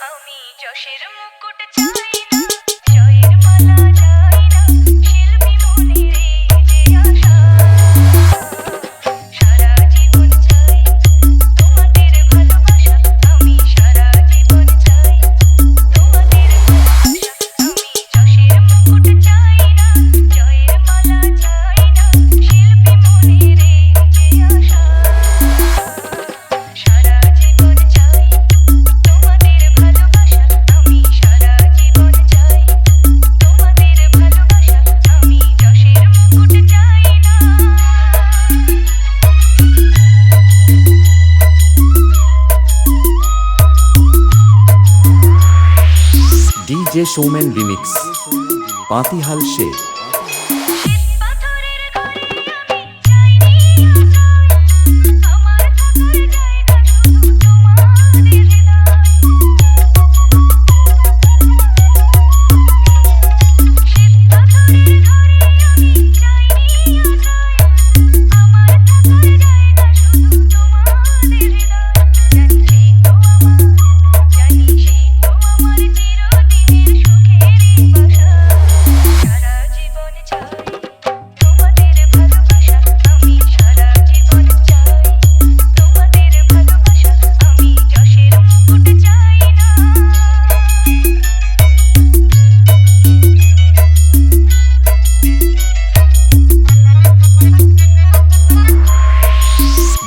আমি যশের মুকুট চাই না। DJ Soumen remix. Patihal Sheikh.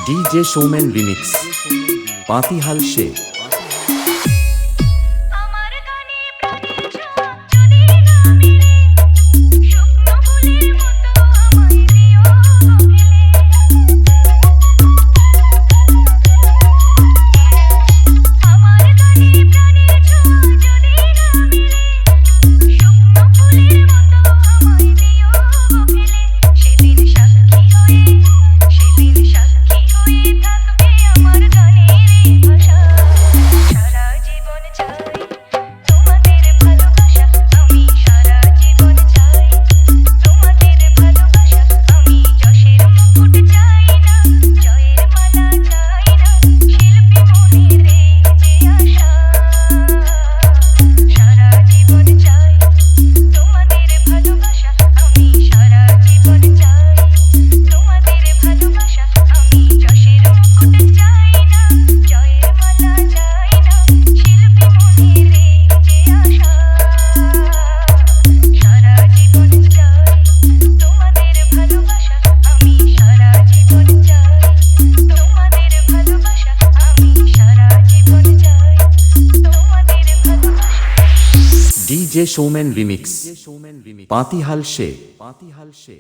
DJ showman remix. Patihal Sheikh. DJ Soumen remix Patihal সে পাতিহাল সে